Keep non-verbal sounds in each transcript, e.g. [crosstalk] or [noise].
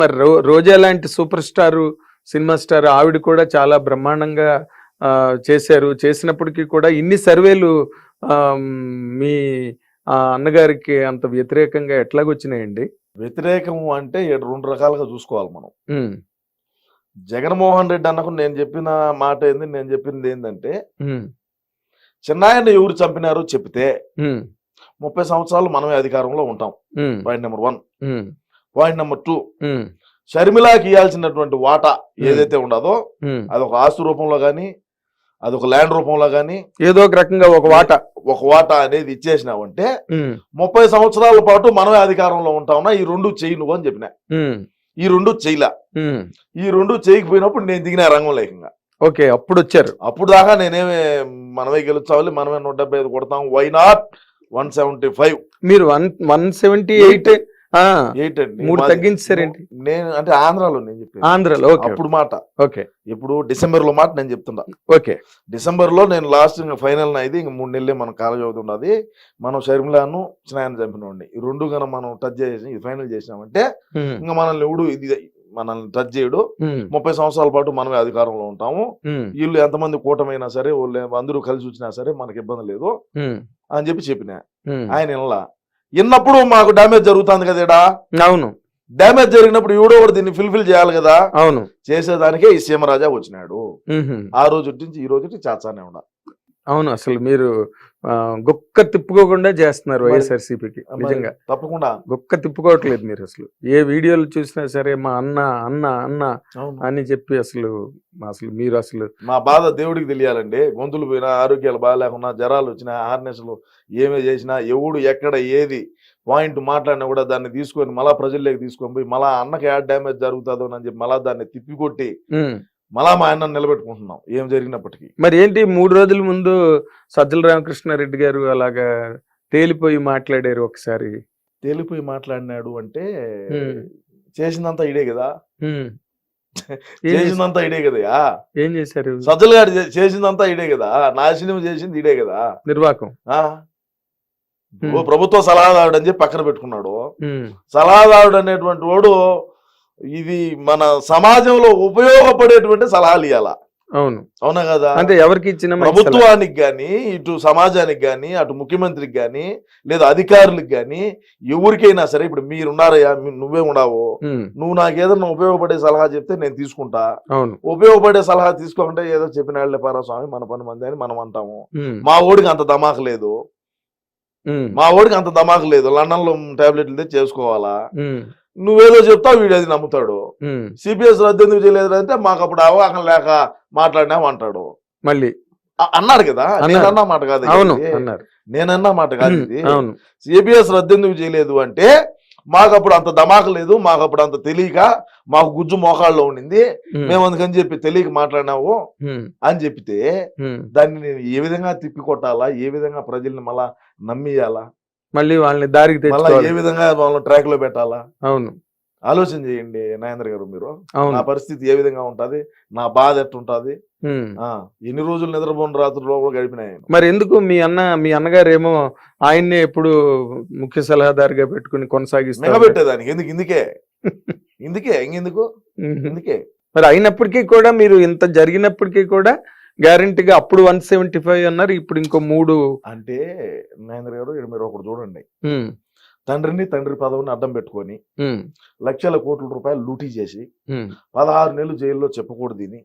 మరి రో రోజా లాంటి సూపర్ స్టార్ సినిమా స్టార్ ఆవిడ కూడా చాలా బ్రహ్మాండంగా చేశారు. చేసినప్పటికీ కూడా ఇన్ని సర్వేలు మీ అన్నగారికి అంత వ్యతిరేకంగా ఎట్లాగొచ్చినాయండి? వ్యతిరేకం అంటే రెండు రకాలుగా చూసుకోవాలి మనం. జగన్మోహన్ రెడ్డి అన్నకు నేను చెప్పిన మాట ఏంది నేను చెప్పింది ఏంటంటే ఉమ్, చిన్నాయన్ని ఎవరు చంపినారో చెప్తే ముప్పై సంవత్సరాలు మనమే అధికారంలో ఉంటాం. Point number one. Point number two షర్మిలాకి ఇవ్వాల్సినటువంటి వాటా ఏదైతే ఉండదో. అది ఒక ఆస్తు రూపంలో కానీ అది ఒక ల్యాండ్ రూపంలో కానీ ఏదో ఒక రకంగా ఒక వాట. ఒక వాటా అనేది ఇచ్చేసినావంటే ముప్పై సంవత్సరాల పాటు మనమే అధికారంలో ఉంటావునా ఈ రెండు చెయ్యి నువ్వు అని చెప్పిన. ఈ రెండు చెయ్యలా. ఈ రెండు చేయకపోయినప్పుడు నేను దిగిన రంగం లేకంగా ఓకే అప్పుడు వచ్చారు. అప్పుడు దాకా నేనేమి మనమే గెలుచాలి మనమే నూట డెబ్బై ఐదు కొడతాం. Why not one seventy five. మీరు వన్ వన్ సెవెంటీ ఎయిట్ మూడు తగ్గించారేంటి? నేను అంటే ఆంధ్రాలో నేను చెప్పాను ఆంధ్రలో ఓకే. అప్పుడు మాట. ఓకే. ఇప్పుడు డిసెంబర్లో మాట నేను చెప్తున్నా. ఓకే. డిసెంబర్లో నేను లాస్ట్ ఫైనల్ అయితే ఇంక మూడు నెలలే మన కాలేజ్ అవుతున్నది మనం షర్మిలాను స్నానం చంపినోడిని. ఈ రెండు కనుక మనం టచ్ చేసి ఇది ఫైనల్ చేసినామంటే ఇంకా మనల్ని ఎవడు ఇది మనల్ని టచ్ చేయడు. ముప్పై సంవత్సరాల పాటు మనమే అధికారంలో ఉంటాము. వీళ్ళు ఎంతమంది కూటమైనా సరే వాళ్ళు అందరూ కలిసి వచ్చినా సరే మనకి ఇబ్బంది లేదు అని చెప్పి చెప్పిన. ఆయన వినలా. విన్నప్పుడు మాకు డ్యామేజ్ జరుగుతుంది కదా అవును. డ్యామేజ్ జరిగినప్పుడు ఎవడో ఒకటి దీన్ని ఫిల్ఫిల్ చేయాలి కదా? అవును. చేసేదానికే ఈ సీమరాజా వచ్చినాడు. ఆ రోజు నుంచి ఈ రోజు చాచానే ఉండ అవును అసలు మీరు గుక్క తిప్పుకోకుండా చేస్తున్నారు వైఎస్ఆర్సీపీకి నిజంగా. తప్పకుండా. గుక్క తిప్పుకోవట్లేదు మీరు అసలు. ఏ వీడియోలు చూసినా సరే మా అన్న అన్న అన్న అని చెప్పి అసలు అసలు మీరు అసలు మా బాధ దేవుడికి తెలియాలండి. గొంతులు పోయినా ఆరోగ్యాలు బాగాలేకున్నా జ్వరాలు వచ్చినా హార్నెస్లు ఏమే చేసినా ఎవడు ఎక్కడ ఏది పాయింట్ మాట్లాడినా కూడా దాన్ని తీసుకొని మళ్ళా ప్రజల్లోకి తీసుకొని పోయి మళ్ళా అన్నకి యాడ్ డ్యామేజ్ జరుగుతుందో అని చెప్పి మళ్ళా దాన్ని తిప్పికొట్టి. మళ్ళా మా అన్న నిలబెట్టుకుంటున్నాం. ఏం జరిగినప్పటికీ. మరి ఏంటి? మూడు రోజుల ముందు సజ్జల రామకృష్ణారెడ్డి గారు అలాగా తేలిపోయి మాట్లాడారు ఒకసారి. తేలిపోయి మాట్లాడినాడు అంటే. చేసిందంతా ఇడే కదా? [laughs] చేసిందంతా ఇడే కదయా ఏం చేశారు? సజ్జల గారు చేసిందంతా ఇడే కదా. నాశనం చేసింది ఇడే కదా. నిర్వాకం. ప్రభుత్వ సలహాదారుడు అని చెప్పి పక్కన పెట్టుకున్నాడు. సలహాదారుడు అనేటువంటి వాడు ఇది మన సమాజంలో ఉపయోగపడేటువంటి సలహాలు ఇవ్వాల అవును అవునా కదా అంటే ఎవరికి ఇచ్చిన. ప్రభుత్వానికి గాని ఇటు సమాజానికి గాని అటు ముఖ్యమంత్రికి గాని లేదా అధికారులకు గాని ఎవరికైనా సరే ఇప్పుడు మీరున్నారయ్యా నువ్వే ఉండవు. నువ్వు నాకు ఏదైనా ఉపయోగపడే సలహా చెప్తే నేను తీసుకుంటా అవును ఉపయోగపడే సలహా తీసుకోకుండా ఏదో చెప్పిన వాళ్ళే పారా స్వామి మన పని మంది అని మనం అంటాము. మా ఓడికి అంత దమాకు లేదు. మా ఓడికి అంత దమాకు లేదు లండన్లో టాబ్లెట్లు చేసుకోవాలా. నువ్వేదో చెప్తావు వీడు అది నమ్ముతాడు. సిపిఎస్ రద్దు ఎందుకు చేయలేదు అంటే మాకు అప్పుడు అవగాహన లేక మాట్లాడినాం అంటాడు మళ్ళీ అన్నాడు కదా అన్నాడు. నేను అన్న మాట కాదు అవును నేనన్న మాట కాదు. ఇది అవును సిపిఎస్ రద్దు ఎందుకు చేయలేదు అంటే మాకు అప్పుడు అంత దమాకు లేదు మాకు అప్పుడు అంత తెలియక మాకు గుజ్జు మోకాళ్ళలో ఉండింది. మేము అందుకని చెప్పి తెలియక మాట్లాడినావు. అని చెప్తే. దాన్ని నేను ఏ విధంగా తిప్పి కొట్టాలా ఏ విధంగా ప్రజల్ని మళ్ళా నమ్మియాలా మళ్ళీ వాళ్ళని దారికి మళ్ళా ఏ తెచ్చుకోవాలి. విధంగా వాళ్ళని ట్రాక్లో పెట్టాలా? అవును. ఆలోచన చేయండి నాగేంద్ర గారు మీరు. నా పరిస్థితి ఏ విధంగా ఉంటది? నా బాధ ఎట్టుంటది? ఎన్ని రోజులు నిద్రపోని రాత్రుల్లో కూడా గడిపినాయి మరి ఎందుకు మీ అన్న మీ అన్నగారు ఏమో ఆయన్నే ఎప్పుడు ముఖ్య సలహాదారుగా పెట్టుకుని కొనసాగిస్తారు మిగబెట్టేదానికి ఎందుకు? ఇందుకే. [laughs] ఇందుకే. ఇంకెందుకు. ఇందుకే. మరి అయినప్పటికీ కూడా మీరు ఇంత జరిగినప్పటికీ కూడా గ్యారంటీగా అప్పుడు వన్ సెవెంటీ ఫైవ్ అన్నారు ఇప్పుడు ఇంకో మూడు అంటే నాగేంద్ర గారు ఇక్కడ మీరు ఒకటి చూడండి. తండ్రిని తండ్రి పదవిని అడ్డం పెట్టుకొని. లక్షల కోట్ల రూపాయలు లూటీ చేసి. పదహారు నెలలు జైల్లో చెప్పకూడదు దీని.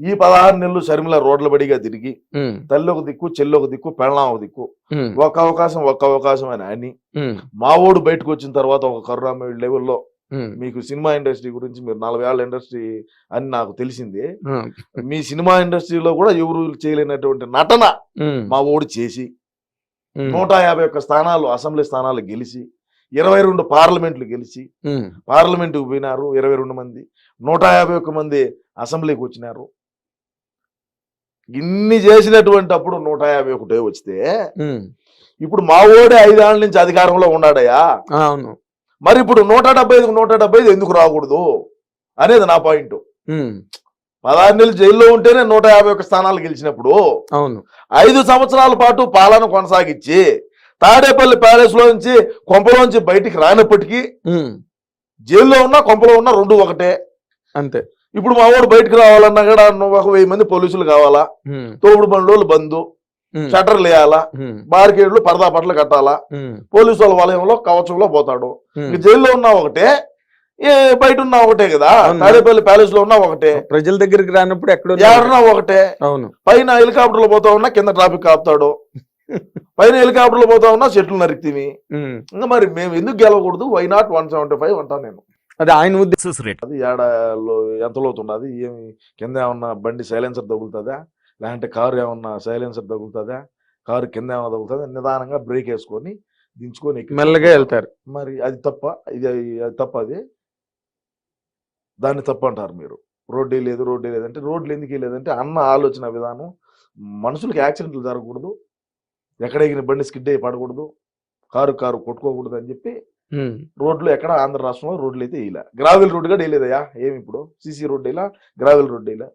ఈ పదహారు నెలలు షర్మిల రోడ్ల బడిగా తిరిగి. తల్లి ఒక దిక్కు చెల్లి ఒక దిక్కు పెళ్ళాం ఒక దిక్కు. ఒక్క అవకాశం ఒక్క అవకాశం అని అని ఉమ్. మా ఓడు బయటకు వచ్చిన తర్వాత ఒక కరుణామయుడు లెవెల్లో. మీకు సినిమా ఇండస్ట్రీ గురించి మీరు నలభై ఏళ్ళ ఇండస్ట్రీ అని నాకు తెలిసింది. మీ సినిమా ఇండస్ట్రీలో కూడా ఎవరు చేయలేనటువంటి నటన. మా ఓడి చేసి. నూట యాభై ఒక్క స్థానాలు అసెంబ్లీ స్థానాలు గెలిచి ఇరవై రెండు పార్లమెంట్లు గెలిచి. పార్లమెంటుకు పోయినారు ఇరవై రెండు మంది నూట యాభై ఒక్క మంది అసెంబ్లీకి వచ్చినారు ఇన్ని చేసినటువంటి అప్పుడు నూట యాభై ఒకటే వస్తే ఉమ్. ఇప్పుడు మా ఓడే ఐదేళ్ళ నుంచి అధికారంలో ఉన్నాడయ్యా అవును మరి ఇప్పుడు నూట డెబ్బై ఐదుకు నూట డెబ్బై ఐదు ఎందుకు రాకూడదు అనేది నా పాయింట్. పదహారు నెలలు జైల్లో ఉంటేనే నూట యాభై ఒక్క స్థానాలు గెలిచినప్పుడు అవును. ఐదు సంవత్సరాల పాటు పాలన కొనసాగించి తాడేపల్లి ప్యాలెస్ లోంచి కొంపలోంచి బయటికి రానప్పటికీ. జైల్లో ఉన్నా కొంపలో ఉన్నా రెండు ఒకటే. అంతే. ఇప్పుడు మా వాడు బయటకు రావాలన్నా కూడా ఒక వెయ్యి మంది పోలీసులు కావాలా? తోపుడు బండ్లు బంధు. షట్టర్లు వేయాలా బార్కేడ్లు పరదా పట్ల కట్టాలా? పోలీసు వాళ్ళ వలయంలో కవచంలో పోతాడు. జైల్లో ఉన్నా ఒకటే. ఏ బయట ఉన్నా ఒకటే కదా. తాడేపల్లి ప్యాలెస్లో ఉన్నా ఒకటే. ప్రజల దగ్గరికి రానప్పుడు ఎక్కడో ఏడన్నా ఒకటే. అవును. పైన హెలికాప్టర్లో పోతా ఉన్నా కింద ట్రాఫిక్ ఆపుతాడు. [laughs] పైన హెలికాప్టర్లో పోతా ఉన్నా చెట్లు నరికితివి. ఇంకా మరి మేము ఎందుకు గెలవకూడదు? Why not one seventy five అంటాను నేను. అది ఆయన ఉద్దేశం అది ఏడాలో ఎంత లోతున్నది ఏమి కింద ఏమన్నా బండి సైలెన్సర్ తగులుతుందా? లేదంటే కారు ఏమన్నా సైలెన్సర్ తగులుతుందా? కారు కింద ఏమన్నా తగులుతుందా? నిదానంగా బ్రేక్ వేసుకొని దించుకొని ఎక్కి మెల్లగా వెళ్తారు. మరి అది తప్ప ఇది అది తప్ప అది దాన్ని తప్ప అంటారు మీరు. రోడ్డు లేదు రోడ్డు లేదంటే రోడ్లు ఎందుకు లేదంటే అన్న ఆలోచన విధానం. మనుషులకి యాక్సిడెంట్లు జరగకూడదు. ఎక్కడ ఎగిన బండి స్కిడ్ అయ్యి పడకూడదు. కారు కారు కొట్టుకోకూడదు అని చెప్పి. రోడ్లు ఎక్కడ ఆంధ్ర రాష్ట్రంలో రోడ్లు అయితే వేయలే. గ్రావెల్ రోడ్ కూడా వేయలేదయ్యా. ఏమి ఇప్పుడు? సీసీ రోడ్ వేయలా? గ్రావెల్ రోడ్ వేయలే?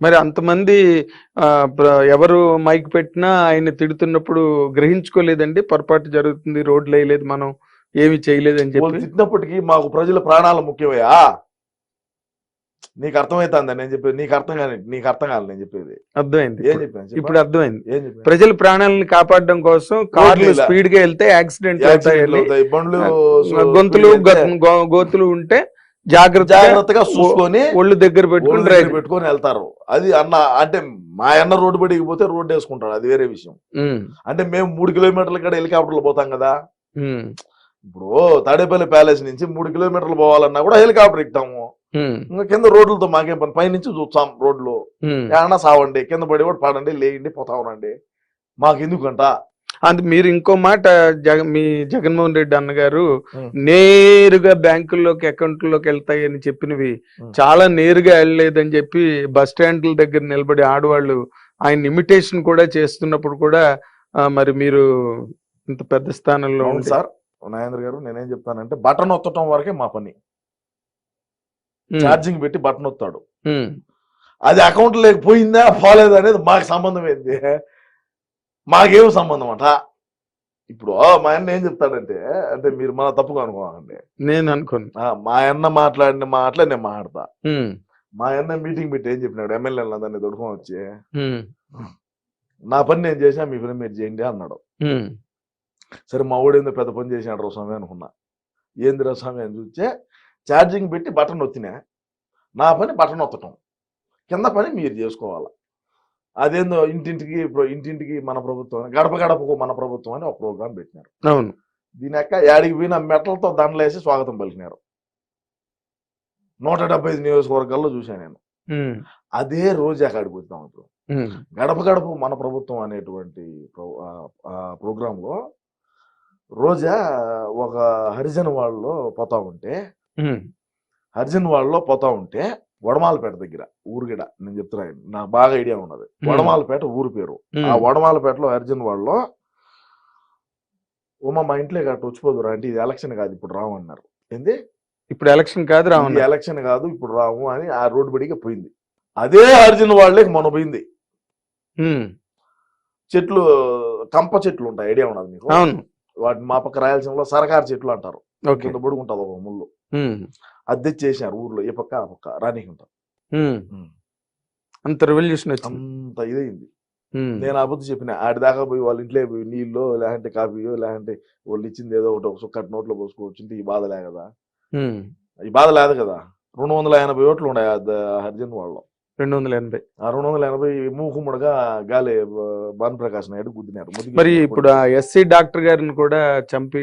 మరి అంతమంది ఎవరు మైక్ పెట్టినా ఆయన తిడుతున్నప్పుడు గ్రహించుకోలేదండి పొరపాటు జరుగుతుంది రోడ్లు వేయలేదు మనం ఏమి చేయలేదని వాళ్ళు చెప్పి తిట్టినప్పటికీ మాకు ప్రజల ప్రాణాలు ముఖ్యమయ్యా నీకు అర్థమవుతుందా నేను చెప్పేది నీకు అర్థం కాని నీకు అర్థం కాదు నేను చెప్పేది అర్థమైంది ఏం ఇప్పుడు. చెప్పాను చెప్పు. ఇప్పుడు అర్థమైంది ఏం చెప్పాను ప్రజల ప్రాణాలను కాపాడడం కోసం కార్లు. స్పీడ్గా వెళ్తే యాక్సిడెంట్ యాక్సిడెంట్లు అవుతాయి బండ్లు సో- గొంతులు గోతులు ఉంటే జాగ్రత్త జాగ్రత్తగా చూసుకొని ఒళ్ళు దగ్గర పెట్టుకుని పెట్టుకొని వెళ్తారు. అది అన్న అంటే మా అన్న రోడ్డు బడికి పోతే రోడ్డు వేసుకుంటాడు. అది వేరే విషయం. అంటే మేము మూడు కిలోమీటర్ల కాడ హెలికాప్టర్లు పోతాం కదా. ఇప్పుడు తాడేపల్లి ప్యాలెస్ నుంచి మూడు కిలోమీటర్లు పోవాలన్నా కూడా హెలికాప్టర్ ఎక్కుతాము. ఇంకా కింద రోడ్లతో మాకేం పని? పైనుంచి చూస్తాం రోడ్లు. ఏమన్నా సావండి కింద పడి కూడా పడండి లేయండి పోతా ఉండండి మాకు ఎందుకంట అందు మీరు ఇంకో మాట జగ మీ జగన్మోహన్ రెడ్డి అన్నగారు. నేరుగా బ్యాంకుల్లోకి అకౌంట్లోకి వెళ్తాయని చెప్పినవి. చాలా నేరుగా వెళ్ళలేదని చెప్పి బస్ స్టాండ్ల దగ్గర నిలబడి ఆడవాళ్ళు ఆయన ఇమిటేషన్ కూడా చేస్తున్నప్పుడు కూడా మరి మీరు ఇంత పెద్ద స్థానంలో ఉండి సార్. నాగేంద్ర గారు నేనేం చెప్తానంటే బటన్ ఒత్తటం వరకే మా పని. ఛార్జింగ్ పెట్టి బటన్ ఒత్తాడు. అది అకౌంట్ లేకపోయిందా పోలేదా అనేది మాకు సంబంధం ఏంది? మాకేం సంబంధం అంట? ఇప్పుడు మా అన్న ఏం చెప్తాడంటే అంటే మీరు మన తప్పుగా అనుకోవాలండి నేను అనుకోను. మా అన్న మాట్లాడిన మాటలే నేను మాట్లాడతా. మా అన్న మీటింగ్ పెట్టి ఏం చెప్పినాడు? ఎమ్మెల్యేలు అందరినీ దొడుకొని వచ్చి నా పని నేను చేసా మీ పని మీరు చేయండి అన్నాడు. సరే మా ఊడేందో పెద్ద పని చేసినాడు రా స్వామి అనుకున్నా. ఏందిరా స్వామి అని చూస్తే ఛార్జింగ్ పెట్టి బటన్ ఒత్తినా నా పని బటన్ ఒత్తటం కింద పని మీరు చేసుకోవాలి? అదేందో ఇంటింటికి ఇంటింటికి మన ప్రభుత్వం గడప గడపకు మన ప్రభుత్వం అని ఒక ప్రోగ్రాం పెట్టినారు. అవును. దీని యొక్క యాడికి పోయిన మెటలతో దండలేసి స్వాగతం పలికినారు. నూట డెబ్బై ఐదు నియోజకవర్గాల్లో చూశాను నేను. అదే రోజు అక్కడికి పోతాం ఇప్పుడు. గడప గడప మన ప్రభుత్వం అనేటువంటి ప్రోగ్రాంలో రోజా ఒక హరిజన్ వాళ్ళలో పోతా ఉంటే హరిజన్ వాళ్ళలో పోతా ఉంటే వడమాలపేట దగ్గర ఊరుగిడ నేను చెప్తున్నాను నాకు బాగా ఐడియా ఉన్నది. వడమాలపేట ఊరు పేరు. ఆ వడమాలపేటలో హరిజన్ వాళ్ళలో ఉమా మా ఇంట్లో గట్ట వచ్చిపోదురా అంటే ఇది ఎలక్షన్ కాదు ఇప్పుడు రావు అన్నారు. ఏంది? ఇప్పుడు ఎలక్షన్ కాదు రావణ ఎలక్షన్ కాదు ఇప్పుడు రావు అని ఆ రోడ్డు బడికి పోయింది. అదే హరిజన్ వాళ్ళకి మొన్న పోయింది. చెట్లు కంప చెట్లు ఉంటాయి ఐడియా ఉన్నది మీకు అవును. వాటిని మా పక్క రాయలసీమలో సరకారు చెట్లు అంటారు. కింద పడుకుంటుంది ఒక ముళ్ళు. ఉమ్, అది తెచ్చేసారు ఊర్లో ఈ పక్క ఆ పక్క రానికుంటారు ఉమ్. అంత రెవల్యూషన్ అంత ఇదైంది నేను అబద్ధం చెప్పిన ఆడి దాకా పోయి వాళ్ళ ఇంట్లో పోయి నీళ్ళు లేదంటే కాఫీయో లేదంటే వాళ్ళు ఇచ్చింది ఏదో ఒకటి ఒక సుక్కటి నోట్లో పోసుకోవచ్చు ఈ బాధ లే కదా ఈ బాధ లేదు కదా? రెండు వందల ఎనభై ఓట్లు ఉన్నాయి హరిజన్ వాళ్ళు రెండు వందల ఎనభై. ఆ రెండు వందల ఎనభై మూకుముడుగా గాలి భాను ప్రకాష్ నాయుడు గుద్దినారు. మరి ఇప్పుడు ఎస్సీ డాక్టర్ గారిని కూడా చంపి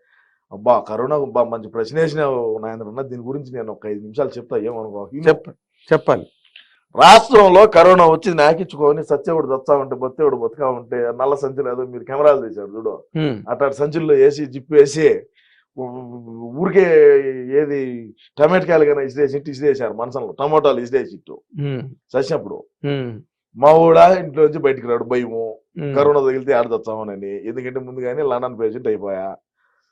అబ్బా కరోనా అబ్బా మంచి ప్రశ్న వేసినావు నాయన దీని గురించి నేను ఒక ఐదు నిమిషాలు చెప్తా ఏమనుకో చెప్ప చెప్పాలి. రాష్ట్రంలో కరోనా వచ్చి నాకిచ్చుకొని సత్యవుడు దత్తా ఉంటే బొత్తేవుడు బతుకా ఉంటే నల్ల సంచులు ఏదో మీరు కెమెరాలు తీశారు చూడు. ఉమ్, అట్లా సంచుల్లో వేసి జిప్పు వేసి ఊరికే ఏది టమాటకాయలు కానీ ఇసిరేసి ఇట్టు ఇసిరేసారు మనసంలో. టమాటాలు ఇసిరేసి ఇట్టు చచ్చినప్పుడు మా ఊడా ఇంట్లో నుంచి బయటికి రాడు భయము. కరోనా తగిలితే ఆడదొచ్చామనని ఎందుకంటే ముందుగానే లండన్ పేషెంట్ అయిపోయా.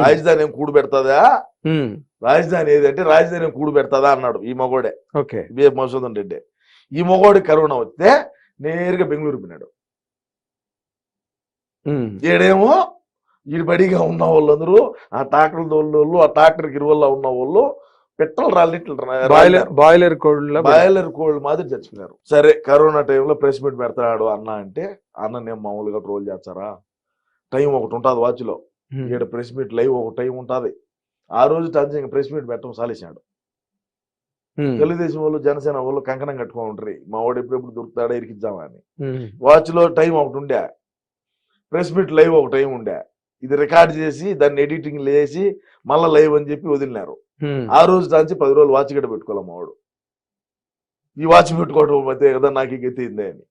రాజధాని ఏం కూడు పెడతాదా? రాజధాని ఏదంటే రాజధాని ఏం కూడు పెడతాదా అన్నాడు ఈ మగోడే. ఓకే. బి మధుసూదన్ రెడ్డి. ఈ మగోడి కరోనా వస్తే నేరుగా బెంగళూరు పోయినాడు. ఉమ్, ఈడేమో ఈడు బడిగా ఉన్న వాళ్ళందరూ ఆ ట్రాక్టర్ వాళ్ళు ఆ ట్రాక్టర్ గిరువల్లో ఉన్న వాళ్ళు పెట్రోల్ రాలిట్లు బాయిలర్ బాయిలర్ కోడ్ల బాయిలర్ కోల్డ్ మాదిరి చచ్చిపోయారు సరే కరోనా టైంలో ప్రెస్ మీట్ పెడతాడు అన్న అంటే అన్న నేను మామూలుగా ట్రోల్ చేస్తారా? టైం ఒకటి ఉంటుంది వాచ్లో. ఇక్కడ ప్రెస్ మీట్ లైవ్ ఒక టైం ఉంటుంది. ఆ రోజు టన్స్ ఇంకా ప్రెస్ మీట్ పెట్టడం సాలేసాడు తెలుగుదేశం వాళ్ళు జనసేన వాళ్ళు కంకణం కట్టుకొని ఉంటారు మా వాడు ఎప్పుడెప్పుడు దొరుకుతాడా ఇరికిద్దామా అని వాచ్లో టైం ఒకటి ఉండే. ప్రెస్ మీట్ లైవ్ ఒక టైం ఉండే. ఇది రికార్డ్ చేసి దాన్ని ఎడిటింగ్ లేసి మళ్ళీ లైవ్ అని చెప్పి వదిలినారు. ఆ రోజు దాంచి పది రోజులు వాచ్ గడ్డ పెట్టుకోవాలి మా వాడు. ఈ వాచ్ పెట్టుకోవడం మధ్య కదా నాకు గెత్తిందే అని.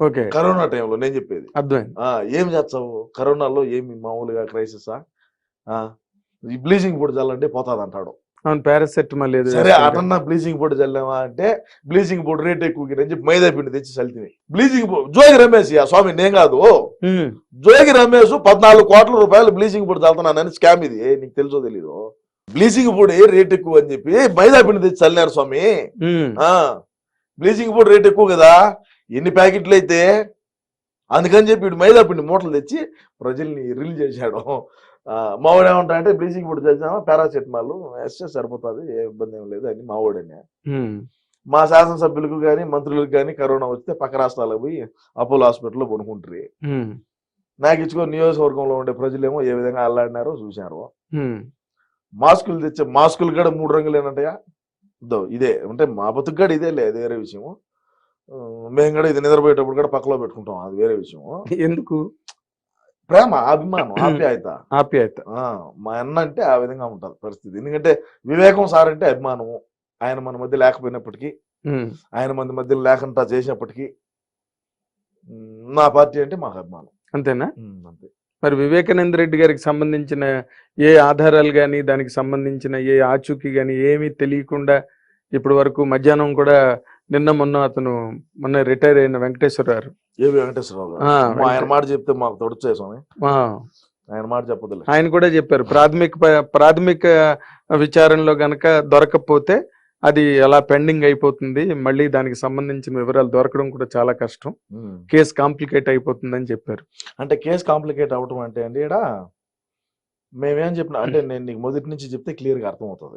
ఓకే. కరోనా టైంలో నేను చెప్పేది. అర్థమైంది. ఏం చేస్తావు? కరోనాలో ఏమి మామూలుగా క్రైసిసా బ్లీచింగ్ పొడి చల్లంటే పోతాది అంటాడు పారాసెటమాల్ సరే. అటన్నా బ్లీచింగ్ పొడి చల్లామా అంటే బ్లీచింగ్ పొడి రేట్ ఎక్కువ అని చెప్పి మైదా పిండి తెచ్చి చల్లితివి బ్లీచింగ్ జోగి రమేష్ ఆ స్వామి నేను కాదు. జోగి రమేష్ పద్నాలుగు కోట్ల రూపాయలు బ్లీచింగ్ పొడి చల్లుతున్నానని స్కామ్ ఇది. నీకు తెలుసో తెలీదు? బ్లీచింగ్ పొడి రేట్ ఎక్కువ అని చెప్పి మైదా పిండి తెచ్చి చల్లినారు స్వామి. బ్లీచింగ్ పౌడర్ రేట్ ఎక్కువ కదా? ఎన్ని ప్యాకెట్లు అయితే అందుకని చెప్పి వీడు మైదా పిండి మూటలు తెచ్చి ప్రజల్ని రిలీజ్ చేశాడు. మావాడు ఏమంటా అంటే బ్లీచింగ్ పౌడర్ చేసామా పారాసెటమాల్. వేస్తే సరిపోతుంది ఏ ఇబ్బంది ఏం లేదు అని మావాడని మా శాసనసభ్యులకు కానీ మంత్రులకు కానీ కరోనా వస్తే పక్క రాష్ట్రాలకు పోయి అపోలో హాస్పిటల్లో కొనుక్కుంటారు నాకు ఇచ్చుకో నియోజకవర్గంలో ఉండే ప్రజలేమో ఏ విధంగా అల్లాడినారో చూశారు. మాస్కులు తెచ్చే మాస్కులు కూడా మూడు రంగులు ఏంటంటయా ఇదో అంటే మా బతుకు కూడా ఇదే లేదు వేరే విషయము. మేము కూడా ఇది నిద్రపోయేటప్పుడు కూడా పక్కలో పెట్టుకుంటాం. అది వేరే విషయము ఎందుకు? ప్రేమ అభిమానం [clears throat] ఆప్యాయత. ఆప్యాయత. మా అన్న అంటే ఆ విధంగా ఉంటుంది పరిస్థితి. ఎందుకంటే వివేకం సార్ అంటే అభిమానము ఆయన మన మధ్య లేకపోయినప్పటికీ ఆయన మన మధ్య లేకుండా చేసినప్పటికీ నా పార్టీ అంటే మాకు అభిమానం. అంతేనా? అంతే. మరి వివేకానంద రెడ్డి గారికి సంబంధించిన ఏ ఆధారాలు కానీ దానికి సంబంధించిన ఏ ఆచూకీ కానీ ఏమీ తెలియకుండా ఇప్పటి వరకు మధ్యాహ్నం కూడా నిన్న మొన్న అతను మొన్న రిటైర్ అయిన వెంకటేశ్వర గారు. ఏవి వెంకటేశ్వరరావు గారు? ఆయన మాట చెప్తే మాకు తొడుచే స్వామి. ఆయన మాట చెప్పదులే ఆయన కూడా చెప్పారు ప్రాథమిక ప్రాథమిక విచారణలో గనక దొరకకపోతే అది అలా పెండింగ్ అయిపోతుంది మళ్ళీ దానికి సంబంధించిన వివరాలు దొరకడం కూడా చాలా కష్టం. కేసు కాంప్లికేట్ అయిపోతుందని చెప్పారు. అంటే కేసు కాంప్లికేట్ అవటం అంటే అండి ఇక్కడ మేమేం చెప్పిన అంటే నేను నీకు మొదటి నుంచి చెప్తే క్లియర్గా అర్థమవుతుంది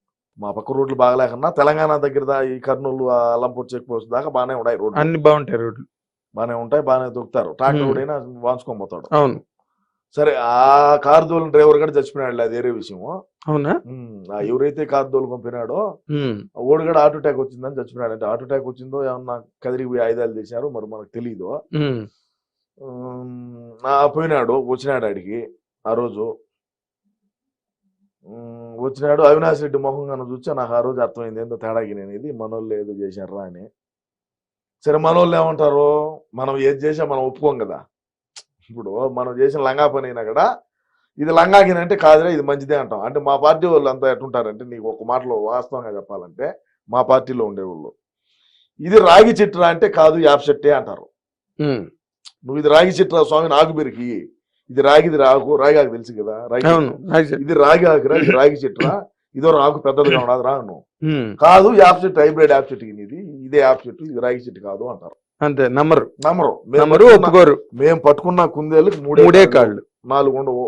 మా పక్క రోడ్లు బాగలేకన్నా తెలంగాణ దగ్గర ఈ కర్నూలు ఆ అలంపూర్ చెక్ పోస్ట్ దాకా బాగానే ఉన్నాయి రోడ్లు. అన్ని బాగుంటాయి రోడ్లు. బాగానే ఉంటాయి బాగానే దొక్కుతారు. ట్రాక్టర్. కూడా వాంచుకొని పోతాడు. అవును. సరే ఆ కార్ దోలిన డ్రైవర్ కూడా చచ్చిపోయినాడు అది వేరే విషయము. అవునా? ఎవరైతే కార్ దోలు పంపినాడో ఓడి కూడా హార్ట్ అటాక్ వచ్చిందని చచ్చిపోయినాడు. అంటే హార్ట్ అటాక్ వచ్చిందో ఏమన్నా కదిరికి పోయి ఆయుధాలు చేశారు మరి మనకు తెలియదు పోయినాడు వచ్చినాడు ఆడికి ఆ రోజు. వచ్చినాడు అవినాష్ రెడ్డి మొహం కన్నా చూస్తే నాకు ఆ రోజు అర్థమైంది ఏందో తేడాకి నేను ఇది మనోళ్ళు ఏదో చేశారా అని. సరే మనోళ్ళు ఏమంటారు? మనం ఏది చేసా మనం ఒప్పుకోం కదా. ఇప్పుడు మనం చేసిన లంగా పని అయినా కూడా ఇది లంగాకిన అంటే కాదురా ఇది మంచిదే అంటాం. అంటే మా పార్టీ వాళ్ళు అంతా ఎట్టుంటారంటే నీకు ఒక మాటలో వాస్తవంగా చెప్పాలంటే మా పార్టీలో ఉండేవాళ్ళు. ఇది రాగి చెట్టురా అంటే కాదు యాప్ చెట్టే అంటారు. నువ్వు ఇది రాగి చెట్టురా స్వామి నాకు పెరికి. ఇది రాగిది రాకు రాగి ఆకు తెలుసు కదా రాగి. ఇది రాగి ఆకురా ఇది రాగి చెట్టురా ఇదో రాకు పెద్దదిగా ఉండదు రా నువ్వు ఉమ్, కాదు యాప్ చెట్టు హైబ్రిడ్ యాప్ చెట్టు ఇది ఇదే యాప్ చెట్టు ఇది రాగి చెట్టు కాదు అంటారు. అంతే నమ్మరు. నమ్మరు. మేము నమ్మరు ఒప్పుకోరు. మేము పట్టుకున్న కుందేళ్ళకి మూడే మూడే కాళ్ళు, నాలుగు ఉండవు.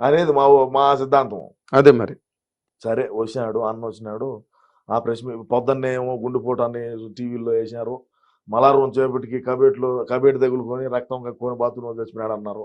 అనేది మా మా సిద్ధాంతం. అదే మరి. సరే వచ్చినాడు అన్న వచ్చినాడు. ఆ ప్రెస్ మీ- పొద్దున్నే ఏమో గుండెపోటు అని టీవీలో వేసినారు. మలారం చేపటికి కబేట్లు కబేటి తగులుకొని రక్తం కక్కుని బాత్రూమ్ చచ్చిపోయాడు అన్నారు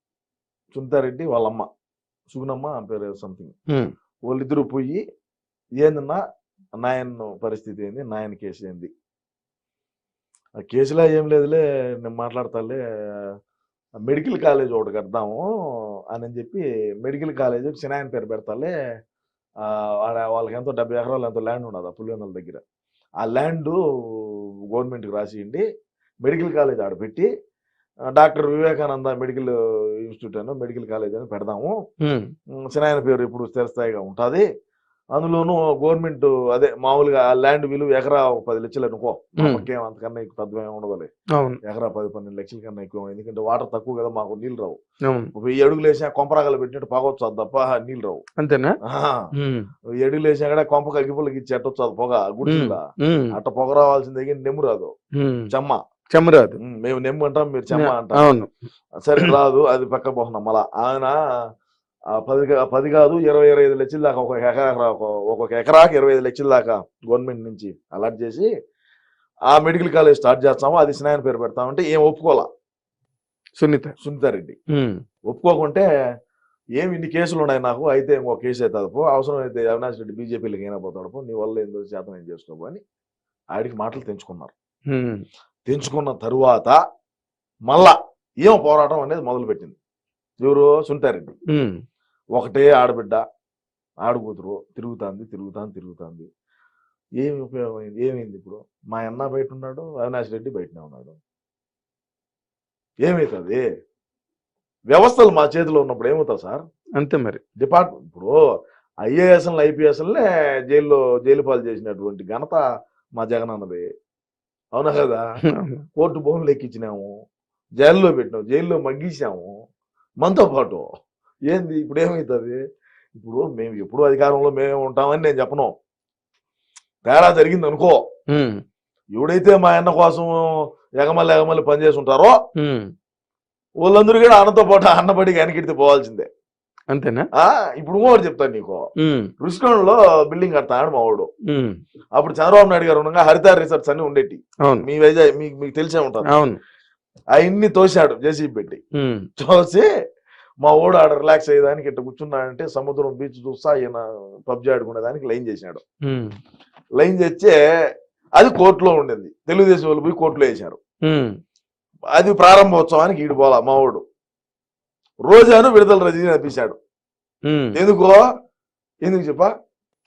సునీతారెడ్డి వాళ్ళమ్మ. సుగునమ్మ ఆ పేరు సంథింగ్ వాళ్ళిద్దరూ పోయి ఏందన్నా నాయన్ పరిస్థితి ఏంది? నాయన కేసు ఏంది? ఆ కేసులో ఏం లేదులే నేను మాట్లాడతాలే మెడికల్ కాలేజ్ ఒకటి కడదాము అని చెప్పి మెడికల్ కాలేజ్ చిన్నాయన పేరు పెడతాలే వాళ్ళకి ఎంతో డెబ్బై ఎకరాలు ఎంతో ల్యాండ్ ఉన్నది ఆ పులివెందుల దగ్గర. ఆ ల్యాండ్ గవర్నమెంట్కి రాసియండి మెడికల్ కాలేజ్ ఆడ పెట్టి ఆ, డాక్టర్ వివేకానంద మెడికల్ ఇన్స్టిట్యూట్ అని మెడికల్ కాలేజ్ అని పెడదాము. చిన్నాయన పేరు ఇప్పుడు స్థిరస్థాయిగా ఉంటుంది. అందులోనూ గవర్నమెంట్ అదే మామూలుగా ల్యాండ్ విలువ ఎకరా ఒక పది లక్షలు అనుకో. మాకేం అంతకన్నా ఎక్కువ ఉండదులే. అవును. ఎకరా పది పన్నెండు లక్షల కన్నా ఎక్కువ ఎందుకంటే వాటర్ తక్కువ కదా మాకు నీళ్ళు రావు. వెయ్యి అడుగులు వేసినా కొంపరాగలు పెట్టినట్టు పాగొచ్చు అది తప్ప నీళ్ళు రావు. అంతేనా? వెయ్యి అడుగులు వేసినా కూడా కొంప అగ్గిపుల్లకి ఇచ్చి ఎట్టొచ్చు అది పొగ ఉమ్, అట్ట పొగ రావాల్సింది దగ్గర నెమ్ము రాదు. చెమ్మ. చెమరాదు. మేము నెమ్ము అంటాం మీరు చెమ్మ అంటాం. అవును. సరే రాదు అది పక్క పోతున్నాం మళ్ళా ఆయన పది పది కాదు ఇరవై ఇరవై ఐదు లక్షల దాకా ఒక ఎకరా ఒక- ఒక్కొక్క ఎకరాకి ఇరవై ఐదు లక్షల దాకా గవర్నమెంట్ నుంచి అలాట్ చేసి ఆ మెడికల్ కాలేజ్ స్టార్ట్ చేస్తాము అది స్నాయన పేరు పెడతామంటే ఏం ఒప్పుకోవాలా? సునీత సునీతారెడ్డి ఉమ్, ఒప్పుకోకుంటే ఏమి ఇన్ని కేసులు ఉన్నాయి నాకు? అయితే ఇంకో కేసు అవుతుంది పో అవసరం అయితే అవినాష్ రెడ్డి బీజేపీలోకి అయినా పోతాడు. పో నీ వల్ల ఏందో శాతం ఏం చేసుకోబో అని ఆడికి మాటలు తెంచుకున్నారు. తెంచుకున్న తరువాత మళ్ళా ఏం పోరాటం అనేది మొదలుపెట్టింది. ఎవరు సునీతారెడ్డి ఉమ్, ఒకటే ఆడబిడ్డ ఆడకూతురు తిరుగుతాంది తిరుగుతాంది తిరుగుతాంది. ఏమి ఉపయోగం అయింది ఏమైంది ఇప్పుడు? మా అన్న బయట ఉన్నాడు అవినాష్ రెడ్డి బయటనే ఉన్నాడు. ఏమవుతుంది వ్యవస్థలు మా చేతిలో ఉన్నప్పుడు ఏమవుతుంది సార్? అంతే మరి. డిపార్ట్మెంట్ ఇప్పుడు ఐఏఎస్ఎల్ ఐపీఎస్ఎల్నే జైల్లో జైలు పాలు చేసినటువంటి ఘనత మా జగన్ అన్నది అవునా కదా. కోర్టు భూములు ఎక్కించినాము జైల్లో పెట్టినాము జైల్లో మగ్గించాము మనతో పాటు ఏంది? ఇప్పుడు ఏమవుతుంది ఇప్పుడు మేము ఎప్పుడు అధికారంలో మేము ఉంటామని నేను చెప్పను. తేడా జరిగింది అనుకో ఎవడైతే మా అన్న కోసం ఎగమల్లి ఎగమల్లి పనిచేసి ఉంటారో వాళ్ళందరూ కూడా అన్నతో పాటు అన్నబడికి వెనకెడితే పోవాల్సిందే. అంతేనా? ఇప్పుడు ఇంకోటి చెప్తాను నీకు. రుషికొండలో బిల్డింగ్ కడతాడు మా వాడు అప్పుడు చంద్రబాబు నాయుడు గారు ఉండగా హరిత రిసార్ట్స్ అన్ని ఉండేటి. మీ వైజాగ్ మీకు మీకు తెలిసే ఉంటుంది. అవును. అవన్నీ తోశాడు జేసీబీ పెట్టి. చూసి మా ఓడు ఆడ రిలాక్స్ అయ్యేదానికి ఇట్లా కూర్చున్నాడంటే సముద్రం బీచ్ చూస్తా ఈయన పబ్జి ఆడుకునేదానికి లైన్ చేశాడు ఉమ్, లైన్ చేస్తే అది కోర్టులో ఉండింది. తెలుగుదేశం వాళ్ళు పోయి కోర్టులో వేశారు. ఉమ్, అది ప్రారంభోత్సవానికి ఈడు పోలా మా ఓడు రోజాను విడుదల రజనీ అనిపించాడు. ఎందుకో? ఎందుకు చెప్పా?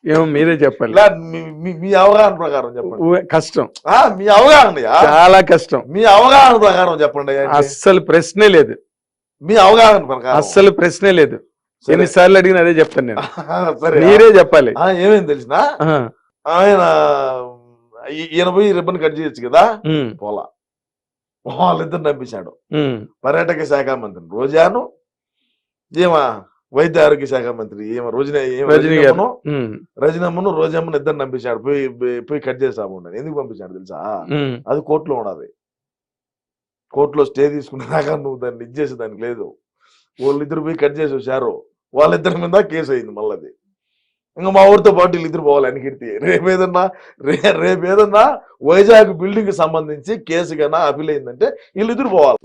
ఏమో మీరే చెప్పాలి. ఇలా మీ- అవగాహన ప్రకారం చెప్పండి. కష్టం. ఆ, మీ అవగాహన చాలా కష్టం. మీ అవగాహన ప్రకారం చెప్పండి. అస్సలు ప్రశ్నే లేదు. మీ అవగాహన ప్రకారం. అస్సలు ప్రశ్నే లేదు. సరే. ఎన్నిసార్లు అడిగిన అదే చెప్తాను నేను. సరే. మీరే చెప్పాలి. ఆ, ఏమైంది తెలిసిన. ఆయన ఈయన పోయి రిబ్బన్ కట్ చేయొచ్చు కదా? పోలా. వాళ్ళిద్దరు ఉమ్, పర్యాటక శాఖ మంత్రి రోజాను ఏమా వైద్య ఆరోగ్య శాఖ మంత్రి ఏమ రోజున. రజనమ్మను రజనమ్మను రోజమ్మను ఇద్దరు పంపించాడు పోయి పోయి కట్ చేసాము ఎందుకు పంపించాడు తెలుసా? అది కోర్టులో ఉన్నది. కోర్టులో స్టే తీసుకునేదాకా నువ్వు దాన్ని ఇచ్చేసి దానికి లేదు. వాళ్ళిద్దరు పోయి కట్ చేసి వచ్చారు. వాళ్ళిద్దరి మీద కేసు అయింది మళ్ళీ ఇంకా మా ఊరితో పాటు వీళ్ళిద్దరు పోవాలి అనికీర్తి రేపు ఏదన్నా రే రేపు ఏదన్నా వైజాగ్ బిల్డింగ్కి సంబంధించి కేసు కన్నా అప్పీల్ అయిందంటే వీళ్ళిద్దరు పోవాలి.